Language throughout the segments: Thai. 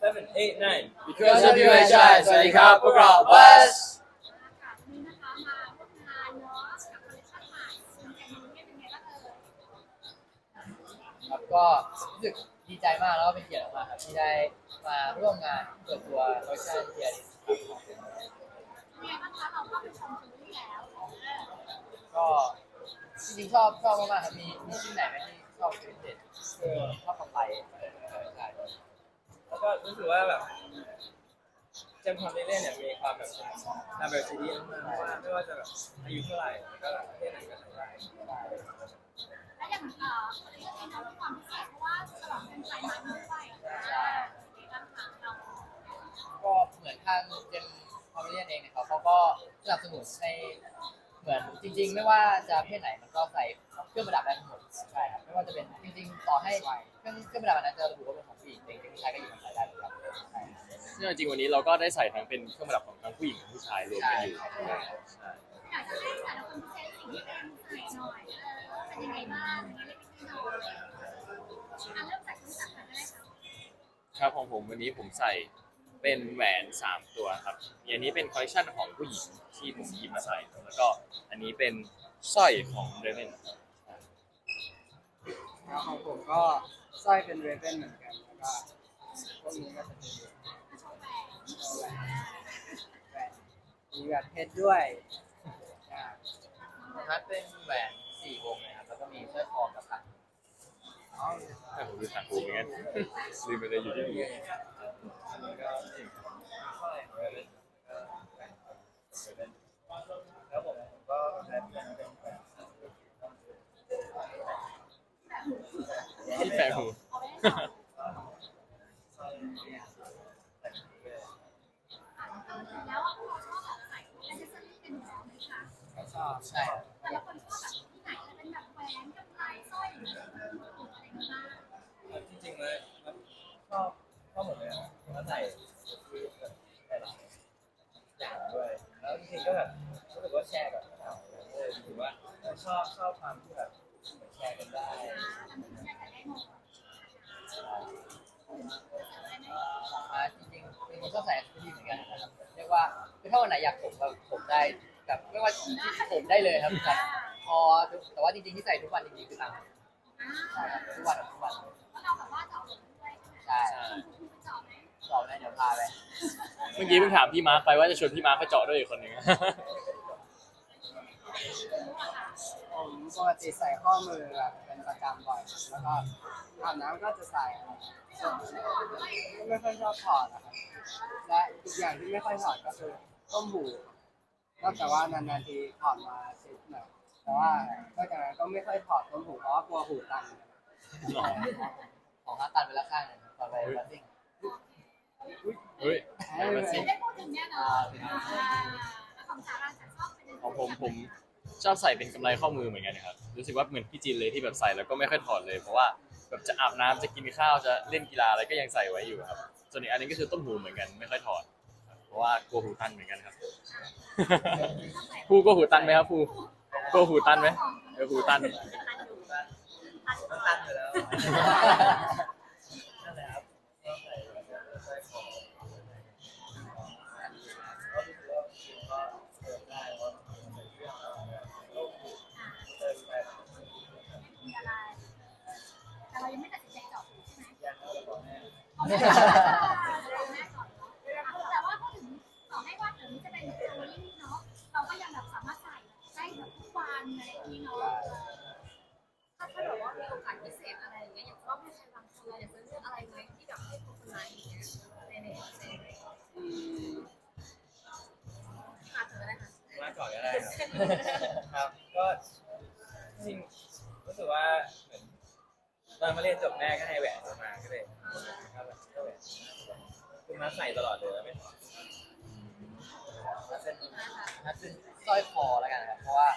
seven eight nine Because of you and Shine สวัสดีครับพวกเรา Buzz ค่ะวันนี้นะคะมาร่วมงานเนาะกับคอลเลคชั่นใหม่ซิงเกิลนี้เป็นไงบ้างเอ่ยครับก็รู้สึกดีใจมากแล้วก็เป็นเกียรติมากครับที่ได้มาร่วมงานเปิดตัวคอลเลคชั่นเทียริสเป็นไงบ้างคะเราเข้าไปชมกันหรือยังเออก็จริงๆชอบชอบมากๆครับมีมีชิ้นไหนไหมที่ชอบเป็นพิเด็ดคือชอบทำไปใช่แล้ว ก็รู้สึกว่าแบบเจมส์คอนเล่นเนี่ยมีความแบบนาเบลซีดีมากเพราะว่าไม่ว่าจะแบบอายุเท่าไหร่ก็ประเทศไหนก็ใช้ได้และอย่างเอ่อคอลเลคชั่นนี้เนาะมีความพิเศษเพราะว่าฉลองเป็นไทยมาด้วยในบ้านทางเราก็เหมือนทางเจมคอมเมดี้เองเนี่ยเขาเขาก็สนับสนุนให้เหมือนจริง ๆ ไม่ว่าจะเพศไหนมันก็ใส่เครื่องประดับได้ทั้งหมดใช่ครับไม่ว่าจะเป็นจริง ๆ ต่อให้เครื่องเครื่องประดับอันนั้นจะระบุว่าเป็นของ ผู้หญิงแต่จริงผู้ชายก็อยู่ในใส่ได้เหมือนกันใช่ครับซึ่งจริงๆวันนี้เราก็ได้ใส่ทั้งเป็นเครื่องประดับของทั้งผู้หญิงและผู้ชายรวมกันอยู่ใช่อยากจะให้แต่ละคนพิเศษสิ่งที่เป็นใส่หน่อยเออเป็นยังไงบ้างเล็กๆน้อยๆอะเริ่มจากคุณจักกันได้ค่ะครับของผมวันนี้ผมใส่เป็นแหวนสามตัวครับอันนี้เป็นคอลเลคชันของผู้หญิงที่ผมหยิบมาใส่แล้วก็อันนี้เป็นสร้อยของเรเวนแล้วของผมก็สร้อยเป็นเรเบนเหมือนกัน ก็พวกนี้ก็จะเป็นมาโชว์แหวนเอาแหวนแหวนมีแบบเพชรด้วยอ่านัดเป็นแหวนสี่วงเลยครับแล้วก็มีสร้อยคอกับขันอ๋อแต่ผมดูถังหูเหมือนกันลืมไปเลยอยู่ที่นี่ แล้วผมก็ใช้เป็นเป็นแบบ ที่แปะหู เอาไว้ให้เราแล้วว่าพวกเราชอบแบบใส่แอคเซสซอรี่กันอยู่แล้วไหมคะ ชอบ ใช่ครับ แต่ละคนชอบแบบที่ไหนจะเป็นแบบแหวนกำไรสร้อยหรืออะไรบ้าง จริงๆเลยมันชอบชอบหมดเลยอะแล้วใส่ที่แบบหลายๆอย่างด้วย แล้วจริงๆก็แบบรู้สึกว่าแชร์กับพี่หนาวเลยรู้สึกว่าเออชอบชอบความที่แบบเหมือนแชร์กันได้ ทำให้แชร์กันได้หมด อ่าจริงๆเป็นคนชอบใส่ชุดที่เหมือนกันนะครับเรียกว่าคือถ้าวันไหนอยากผมแบบผมได้แบบไม่ว่าที่ผมได้เลย ครับแบบพอแต่ว่าจริงๆที่ใส่ทุกวันจริงๆคือตังค์ใช่ครับทุกวันทุกวันก็เราแบบว่าเจาะด้วยใช่ไหมใช่คุณคุณเจาะไหมสอบได้เดี๋ยวพาไปเมื่อกี้เพิ่งถามพี่มาร์คไปว่าจะชวนพี่มาร์คไปเจาะด้วยอีกคนหนึ่งผมปกติใส่ข้อมือแบบเป็นประจำบ่อย แล้วก็อาบน้ำก็จะใส่ไม่ค่อยชอบถอดนะครับและอีกอย่างที่ไม่ค่อยถอดก็คือต้มหูนอกจากว่านานๆทีถอดมาชิดหน่อย แต่ว่านอกจากนั้นก็ไม่ค่อยถอดต้มหูเพราะว่ากลัวหูตันของฮาตันไปแล้วข้างหนึงตอนไปบัสซิ่งเฮ้ยไม่มาไม่สิได้พูดถึงแน่นอนของสาราจะชอบเป็นของผมผมชอบใส่เป็นกำไรข้อมือเหมือนกันนะครับรู้สึกว่าเหมือนพี่จินเลยที่แบบใส่แล้วก็ไม่ค่อยถอดเลยเพราะว่าแบบจะอาบน้ำจะกินข้าวจะเล่นกีฬาอะไรก็ยังใส่ไว้อยู่ครับ ส่วนอีกอันนึงก็คือต้มหูเหมือนกันไม่ค่อยถอดครับเพราะว่ากลัวหูตันเหมือนกันครับภูกลัวหูตันไหมครับภู กลัวหูตันไหมเออหูตันตันไปแล้วนั่นแหละครับก็ใส่แบบใส่ของก็รู้สึกว่าก็เดินได้ว่าใส่เสื้ออะไรก็เดินไปมีอะไร แต่เรายังไม่ตัดสินใจเจาะหูใช่ไหม ยังเอาบอกแม่ เอาแม่ก่อ ครับ ก็จริงรู้สึกว่าเหมือนตอนมาเรียนจบแม่ก็ให้แหวนมาก็เลยครับก็แหวนคือมาใส่ตลอดเลยไม่ถอดนัดเป็นนัดเป็นสร้อยคอแล้วกันครับเพราะว่า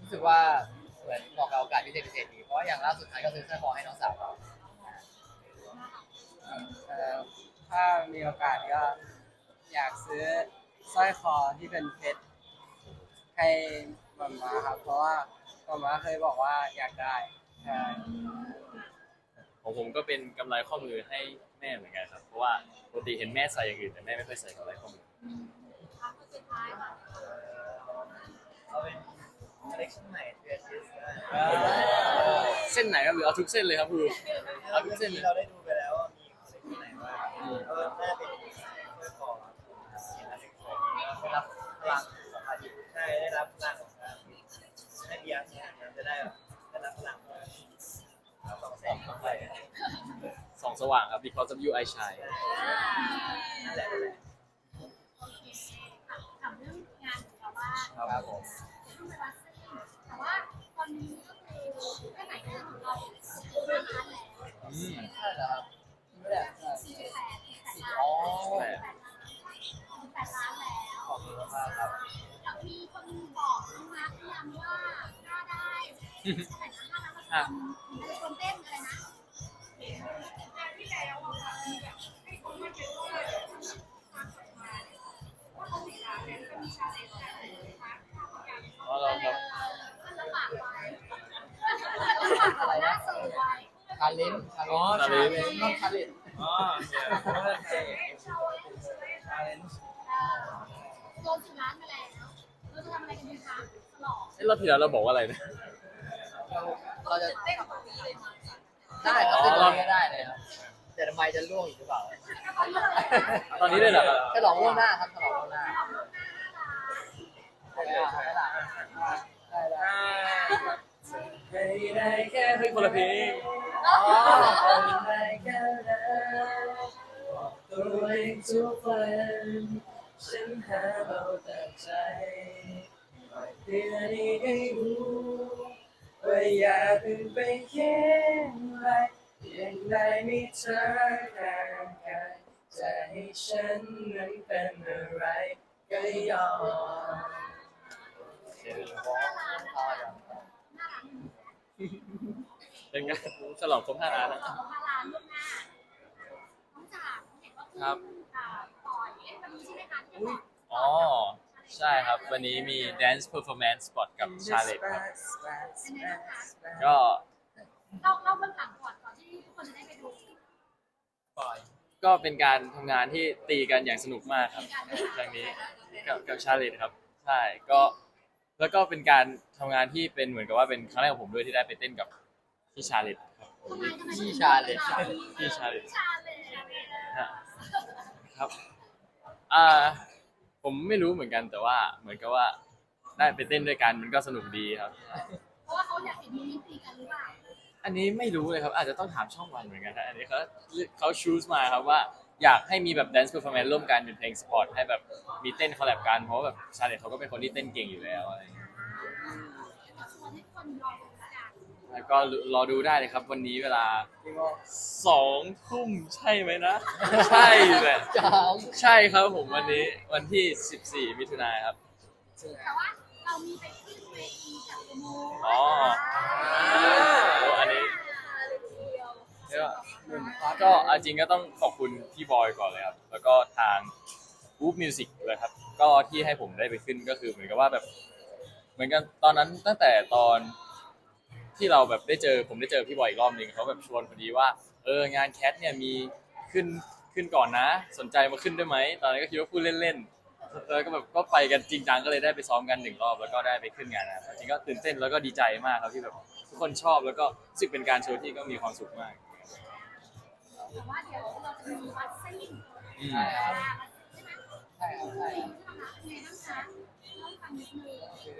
รู้สึกว่าเหมือนเหมาะกับโอกาสพิเศษพิเศษดีเพราะว่าอย่างล่าสุดท้ายก็ซื้อสร้อยคอให้น้องสาวเอ่อถ้ามีโอกาสก็อยากซื้อสร้อยคอที่เป็นเพชร ให้มาม่าครับ เพราะว่ามาม่าเคยบอกว่าอยากได้ใช่ของผมก็เป็นกำไรข้อมือให้แม่เหมือนกันครับ เพราะว่าว่าปกติเห็นแม่ใส่อย่างอื่นแต่แม่ไม่ค่อยใส่กำไรข้อมือครั้งสุดท้ายค่ะเอาเป็นคอลเลคชั่นใหม่เดือนที่เส้นไหนครับหรือเอาทุกเส้นเลยครับครูเอาทุกเมื่อเส้นเลกี้ยเราได้ดูไปแล้วว่ามีคอลเลคชั่นไหนบ้างก็น่าจะเป็นเพื่อคอได้รับพลังสัมผัสใช่ ได้รับพลังของการให้เบียร์เนี่ยจะได้ได้รับพลังสองแสงเข้าไปสองสว่างครับ because of you I shine นั่นแหละนั่นแหละโอเคค่ะถามเรื่องงานของเราว่าครับผมเดี๋ยวต้องไปวัดซึ่งแต่ว่าตอนนี้ก็คือแค่ไหนก็ของเราห้าล้านแล้วอืมใช่แล้วครับไม่ได้ใช่สี่สิบแปดสี่สิบแปด เท่าไหร่นะห้าล้านละคนจะชวนเต้นอะไรนะที่แล้วอะค่ะมีแบบให้คนมาเจอว่าความศรัทธาเนี่ยว่าเขามีการเนี่ยจะมีชาเลนจ์อะไรนะคะอ๋อเราครับท่านละฝากไว้ท่านละฝากอะไรนะสื่อไว้ชาเลนจ์ชาเลนจ์ชาเลนจ์ต้องชาเลนจ์อ๋อเนี่ยเพราะว่าใครชาเลนจ์โดนสิบล้านไปแล้วเราจะทำอะไรกันดีคะฉลองเอ้ยรอบที่แล้วเราบอกว่าอะไรนะ เราจะเต้นกับนี้เลยมั้งได้ครับเต้นตรงนี้ก็ได้เลยครับแต่ทำไมจะล่วงอีกหรือเปล่าตอนนี้เลยเหรอครับฉลองล่วงหน้าครับฉลองล่วงหน้าได้แล้วได้แล้วได้แล้วให้ได้แค่เฮ้ยคนละเพลงอ๋อได้แค่นั้นบอกตัวเองทุกวันฉันหาเราแต่ใจปล่อยเตือนให้รู้ ว่าอย่าเพิ่งไปแค่ไรยังได้มีเธอข้างกายจะให้ฉันนั้นเป็นอะไรก็ยอมเป็นไงฉลองครบห้าล้านแล้วสองพันล้านล่วงหน้าน้องจ๋าเห็นว่าเพิ่งครับ อ่าปล่อยเอ๊ะวันนี้ใช่ไหมคะที่จะบอก อ๋อ ใช่ครับ วันนี้มี dance performance spot กับ Charlotte ครับเป็นไงบ้างคะก็ เล่าเล่าเบื้องหลังก่อนก่อนที่ทุกคนจะได้ไปดูปล่อยก็เป็นการทำงานที่ตีกันอย่างสนุกมากครับครั้งนี้กับกับชาเลตครับ ใช่ ก็ แล้วก็เป็นการทำงานที่เป็นเหมือนกับว่าเป็นครั้งแรกของผมด้วยที่ได้ไปเต้นกับพี่ชาเลตครับทำไมทำไมพี่ชาเลนจ์พี่ชาเลตพี่ชาเลนจ์ฮะครับ อ่า ผมไม่รู้เหมือนกันแต่ว่าเหมือนกับว่าได้ไปเต้นด้วยกันมันก็สนุกดีครับ เพราะว่าเขาอยากเห็นมินิตีกันหรือเปล่าอันนี้ไม่รู้เลยครับอาจจะต้องถามช่องวันเหมือนกันนะอันนี้เขาเขาชูสมาครับว่าอยากให้มีแบบ dance performance ร่วมกันเป็นเพลงสปอร์ตให้แบบมีเต้นคอลแลบกันเพราะว่าแบบชาเลตเขาก็เป็นคนที่เต้นเก่งอยู่แล้วอะไรอย่างเงี้ยจะชวนให้คนรอดูกัน แล้วก็รอดูได้เลยครับ วันนี้เวลาสองทุ่มใช่ไหมนะ ใช่แหละจองใช่ครับผมวันนี้วันที่ 14 มิถุนายนครับ แต่ว่าเรามีไปขึ้นเวทีกับโมอ๋อโอ้อันนี้ เรียกว่าก็เอาจริงก็ต้องขอบคุณพี่บอยก่อนเลยครับ แล้วก็ทาง w o o p Music เลยครับ ก็ที่ให้ผมได้ไปขึ้นก็คือเหมือนกับว่าแบบ เหมือนกันตอนนั้นตั้งแต่ตอน ที่เราแบบได้เจอผมได้เจอพี่บอยอีกรอบหนึ่งเขาแบบชวนพอดีว่าเอองานแคทเนี่ยมีขึ้นขึ้นก่อนนะ สนใจมาขึ้นด้วยไหมตอนนั้นก็คิดว่าพูดเล่นๆแล้วก็แบบก็ไปกันจริงจังก็เลยได้ไปซ้อมกันหนึ่งรอบแล้วก็ได้ไปขึ้นงานนะครับจริงก็ตื่นเต้นแล้วก็ดีใจมากครับที่แบบทุกคนชอบแล้วก็รู้สึกเป็นการโชว์ที่ก็มีความสุขมากแต่ว่าเดี๋ยวเราจะมีวัดซิ่งอืม ใช่ครับใช่ไหมใช่ครับใช่ครับที่ทำงานเป็นไงบ้างคะเล่าให้ฟังนิดนึง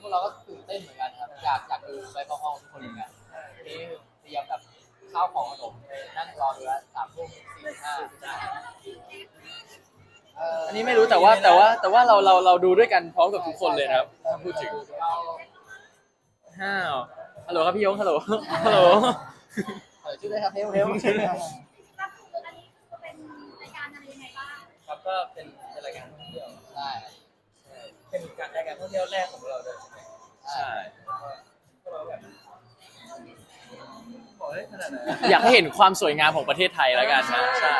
พวกเราก็ตื่ นเต้นเหมือนกันครับอยากอยากดูไปพร้อมๆทุกคนเหมือนกันวันนี้เตรียมแบบข้าวของขนมไปนั่งรอดูแลสามทุ่มสี่ห้าอันนี้ไม่รู้แต่ว่าแต่ว่าแต่ว่าเราเราเราดูด้วยกันพร้อมกับทุกคนเลยนะครับถ้าพูดถึงห้าวฮัลโหลครับพี่ยงฮัลโหลฮัลโหลชื่อได้ครับเฮลเฮลก็คืออันนี้คือเป็นรายการอะไรยังไงบ้างครับก็เป็นรายการท่องเที่ยวใช่ใช่เป็นการรายการท่องเที่ยวแรกของเราเลย ใช่ไหมใช่พวกเราแบบบอกได้ขนาดไหนอยากให้เห็นความสวยงามของประเทศไทยแล้วกันนะใช่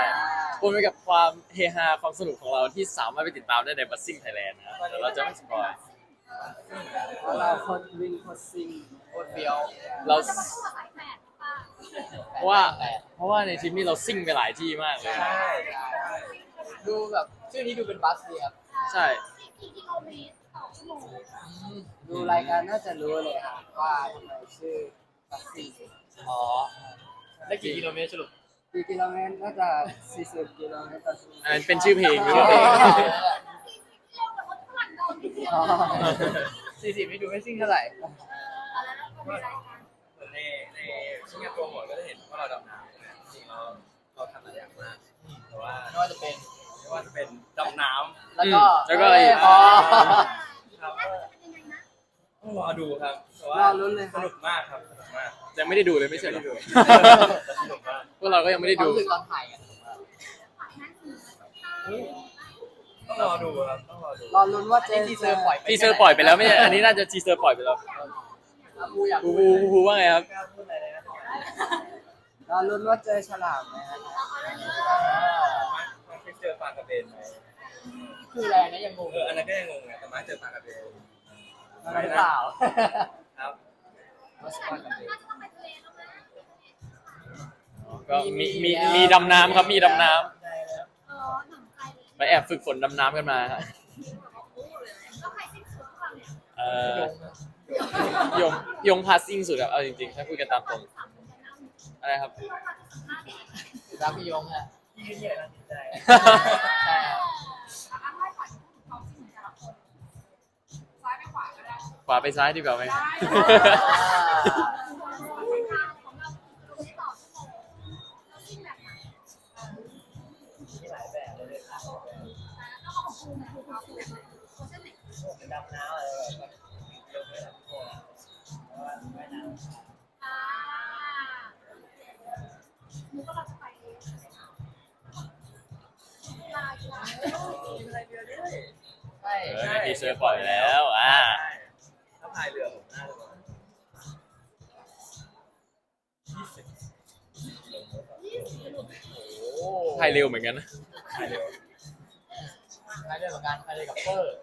ปนไปกับความเฮฮาความสนุกของเราที่สามารถไปติดตามได้ในบัสซิ่งไทยแลนด์นะแต่เราจะไม่สปอยเพราะเราคนวิ่งคนซิงโคตรเฟี้ยวเราจะมาสู้กับสายแปดหรือเปล่าเพราะว่าเพราะว่าในทริปนี้เราซิ่งไปหลายที่มากเลย ใช่ใช่ใช่ดูแบบชื่อนี้ดูเป็นบัสดีครับ ใช่ กี่กิโลเมตร ดูรายการน่าจะรู้เลยครับว่าทำไมชื่อตักซี่อ๋อได้กี่กิโลเมตรสรุปกี่กิโลเมตรน่าจะ40กิโลเมตรต่อชั่วโมงอันนั้นเป็นชื่อเพลงหรืออ๋ว่าอเพลงกิโลแต่ว่าฝรั่งโดนทีเดียวอ๋อสี่สิบไม่ดูไม่ซิ่งเท่าไหร่อะไรนะก็มีรายการในในชิ้นงานโปรโมทก็จะเห็นว่าเราดำน้ำใช่ไหมจริงๆเราเราทำหลายอย่างมากแต่ว่าไม่ว่าจะเป็นไม่ว่าจะเป็นดำน้ำแล้วก็แล้วก็อะไรอีก อ๋อ ต้องรอดูครับแต่ว่ารอลุ้นเลยคสรับนุกมากครับสนุกมากยังไม่ได้ดูเลยไม่ใช่เหรอไม่ได้ดูสนุกมากพวกเราก็ยังไม่ได้ดูความรู้สึกตอนถ่ายกันฝั่งนั้นคือต้องรอดูครับต้องรอดูรอลุ้นว่าอันเจนี้ทีเซอร์ปล่อยทีเซอร์ปล่อยไปแล้วไม่ใช่อันนี้น่าจะทีเซอร์ปล่อยไปแล้วอะกูอยากครูครูครูครูว่าไงครับกล้าพูดอะไรเลยนะรอลุ้นว่าเจอฉลามไหมครับมันมันเคยเจอปลากระเบนไหมคือแรงนะยังงงเอออันนั้นก็ยังงงไงแต่มาเจอปลากระเบน อะไรเปล่า ครับว่าสปอยกันเลยน่าจะต้องไปทะเลแล้วนะก็มีมีมีดำน้ำครับมีดำน้ใช่แล้วเออหนังใจเลยำไปแอบฝึกฝนดำน้ำกันมาครับก็ใครสิ้นสุดทุกคนเนี่ยเอ่อยงยงพาซิ่งสุดครับเอาจริงๆถ้าพูดกันตามตรงอะไรครับรักพี่ยงฮะพี่ที่ไหนน่าสนใจ ใช่ครับ ขวาไปซ้ายดีกว่าไหมได้ของเราดูได้ต่อชั่วโมงเราสิ้นแบบไหนมีหลายแบบเลยครับแล้วเอาของคุณนะเอาคุณโคชั่นไหนเป็นดำน้ำอะไรแบบเยอะเลยทุกคนแล้วก็ว่ายน้ำอ่เออใช่เออมีเซอร์ปล่อยแล้ว อ่า โอ้พายเร็วเหมือนกันนะพายเรือใครเล่นเหมือนกันใครเล่นกับเปอร์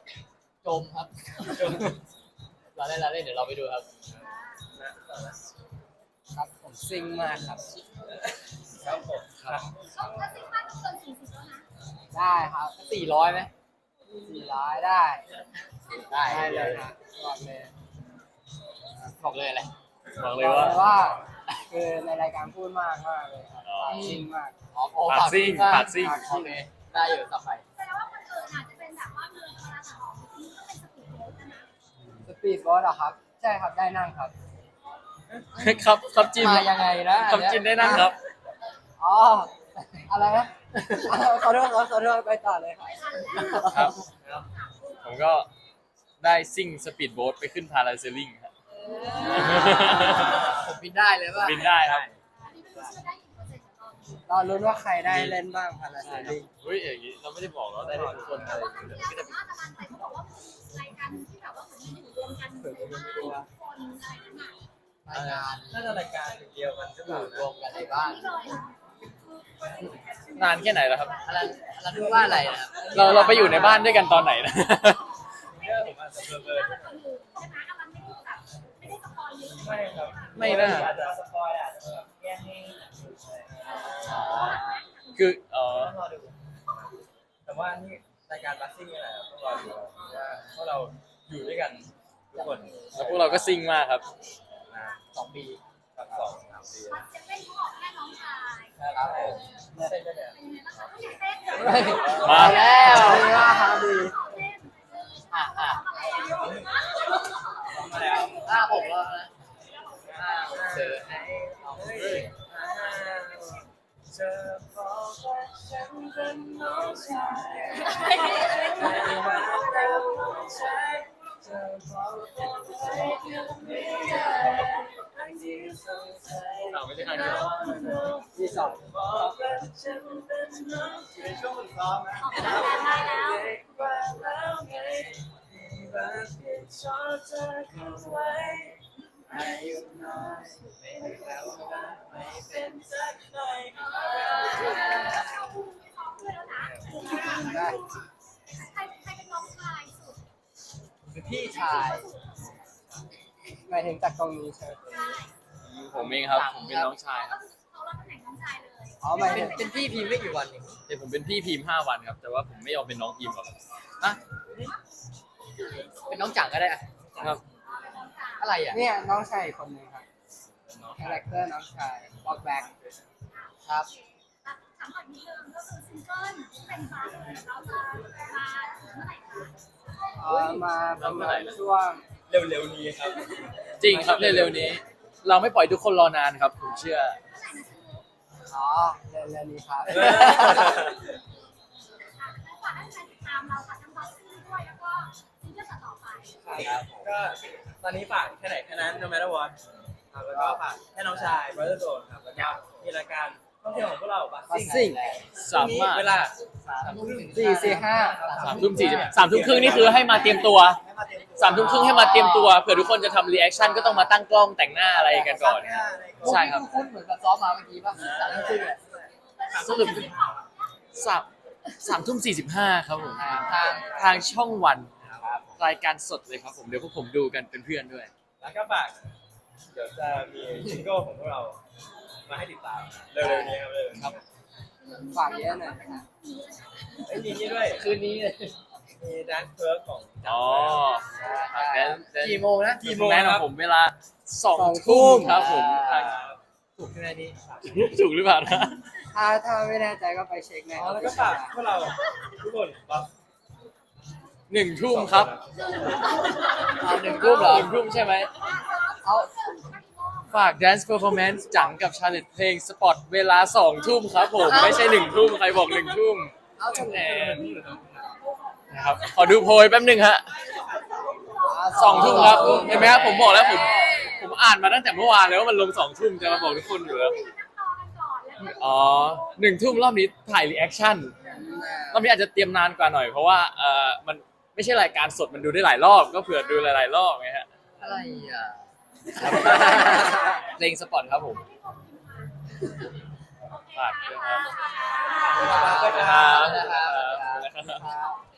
จมครับจนเราเล่นเราเล่นเดี๋ยวเราไปดูครับนะต่อนะครับผมซิ่งมากครับครับผมครับต้องถ้าสิบห้าต้องเกินสี่สิบแล้วนะได้ครับสี่ร้อยไหม400ได้ได้ ได้เลยครับบอกเลยบอกเลยอะไรบอกบเลยอกว่าเลยว่าคือในรายการพูดมากมากเลยครับอ๋อซิ่งมาก อ๋อโอ้ปากซิ่งปากซิ่ง โอเคได้อยู่ต่อไปแสดงว่าคนอื่นอาจจะเป็นแบบว่าเรือธรรมดาแต่ของนี่ก็เป็นสปีดโบ๊ทนะ สปีดโบ๊ทเหรอครับ ใช่ครับได้นั่งครับครับครับจินมายังไงนะครับจินได้นั่งครับ อ๋ออะไรนะ ขอโทษขอขอโทษไปต่อเลยครับครับ ผมก็ได้ซิ่งสปีดโบ๊ทไปขึ้นพาราเซลลิงครับ ผมบินได้เลยป่ะบินได้ครับ ของเรารอลุ้นว่าใครได้เล่นบ้างพาราเซลลิงเฮ้ยอย่างนี้เราไม่ได้บอกเราได้ทุกคนแต่ว่าครั้งที่แล้วสัมภาษณ์อาจารย์ไปเขาบอกว่าเป็นรายการที่แบบว่าเหมือนมันอยู่รวมกันหมู่บ้านคนอะไรนั่นน่ะรายการน่าจะรายการเดียวกันหรือเปอล่ายู่รวมกันในบ้านนี่เลยอะนานแค่ไหนแล้วครับอันนั้นอันนั้นพูดว่าอะไรนะเราเราไปอยู่ในบ้านด้วยกันตอนไหนนะเนี่ยผมอาจจะเบลอน่าจะคนอื่นใช่ไหมอาจารย์ไม่ได้แบบไม่ได้สปอยเยอะๆไม่ครับไม่น่าอาจจะสปอยอาจจะแบบแย่ง ให้คือเออต้องรอดู แต่ว่านี่รายการบัสซิ่งนี่แหละต้องรอดูว่าพวกเราอยู่ด้วยกันทุกคนแล้วพวกเราก็ซิ่งมากครับ นะสองปีกับสองสามปีมันจะเป็นเขาบอกแค่น้องชายครับผมเต้นได้เลยเป็นยังไงบ้างคะอยากเต้นอยากเต้นมาแล้ว ดีมากครับดี สองบอกว่าฉันเป็นน้องในช่วงฝึกซ้อมนะได้แล้ว กว่าแล้วไงรักที่ชอบเธอเข้าไว้อายุน้อยไม่ได้แล้วว่าไม่เป็นสักหน่อยได้ใครใครเป็นน้องชายสุดคือพี่ชายหมายถึงจากตรงนี้ใช่ไหมผมเองครับ ผมเป็นน้องชายครับคือ องชายเลยอ๋อหมายเป็ถึนงเป็นพี่พิมพ์ไม่กี่วันเองแต่ผมเป็นพี่พิมพ์ห้าวันครับ แต่ว่าผมไม่ยอมเป็นน้องพิมพ์หรอกอะเป็นน้องจังก็ได้อะครับ อะไรอะเนี่ยน้องชายอีกคนหนึงครับคาแรคเตอร์น้องชายบอกแบ็คครับถามก่อนนิดนึงก็คือซิงเกิลที่เป็นฟ้าเราจะมาเมื่อไหร่คะเออมาประมาณช่วงเร็วๆนี้ครับ จริงครับเร็วๆนี้ เราไม่ปล่อยทุกคนรอนานครับ ผมเชื่อ อ๋อเร็วๆนี้ครับ ฝากให้แฟนติดตามเราค่ะทั้งบ็อกซิ่งด้วยแล้วก็ซิงเกิลต่อๆไปครับก็ตอนนี้ฝากแค่ไหนแค่นั้น no matter what ครับแล้วก็ฝากแค่น้องชาย brother zone ครับแล้วก็มีรายการท่องเที่ยวของพวกเราบัสบัสซิ่ซิ่งง สามารถเวลาสามทุ่มถึงสี่สี่ห้า สามทุ่มสี่สิบสามทุ่มครึ่งนี่คือให้มาเตรียมตัว สามทุ่มครึ่งให้มาเตรียมตัวเผื่อทุกคนจะทำรีแอคชั่นก็ต้องมาตั้งกล้องแต่งหน้าอะไรกันก่อน ใช่ครับคุ้นๆเหมือนกับซ้อมมาเมื่อกี้ป่ะสามทุ่มครึ่งอะสรุปสามสามทุ่มสี่สิบห้าครับผมทางทางทางช่องวันรายการสดเลยครับผมเดี๋ยวพวกผมดูกันเป็นเพื่อนด้วย แล้วก็ฝากเดี๋ยวจะมีซิงเกิลของพวกเรา มาให้ติดตามเร็วๆนี้ครับเร็วๆนี้ครับฝากเยอะหน่อยนะครับเอ้ยมีนี่ด้วย คืนนี้เลย มีดันเพิร์กของอ๋อแล้วแล้วกี่โมงนะกี่โมงแม่คขรัอบงผมเวลาสองทุ่มครับผมทางถูกใช่ไหมนี่ถูกหรือเปล่านะถ้าถ้าไม่แน่ใจก็ไปเช็คในอ๋อแล้วก็ฝากพวกเราทุกคนบัสหนึ่งทุ่มครับเอาหนึ่งทุ่มเหรอหนึ่งทุ่มใช่ไหมเอาฝาก Dance Performance จังกับชาเลตเพลงสปอตเวลาสองทุ่มครับผม ไม่ใช่หนึ่งทุ่มใครบอกหนึ่งทุ่ม เอาจนแหม นะครับขอดูโพยแป๊บหนึงฮะสองทุ่มครับเห็นไหมครับผมบอกแล้วผมผมอ่านมาตั้งแต่เมื่อวานแล้วว่ามันลงสองทุ่มจะมาบอกทุกคนอยู่แล้วอ๋อหนึ่งทุ่มรอบนี้ถ่ายรีแอคชั่นรอบนี้อาจจะเตรียมนานกว่าหน่อยเพราะว่าเออมันไม่ใช่รายการสดมันดูได้หลายรอบก็เผื่อดูหลาย ๆ รอบไงฮะอะไรอะเพลงสปอตครับผมฝากด้วยครับ ขอบคุณครับ ขอบคุณครับ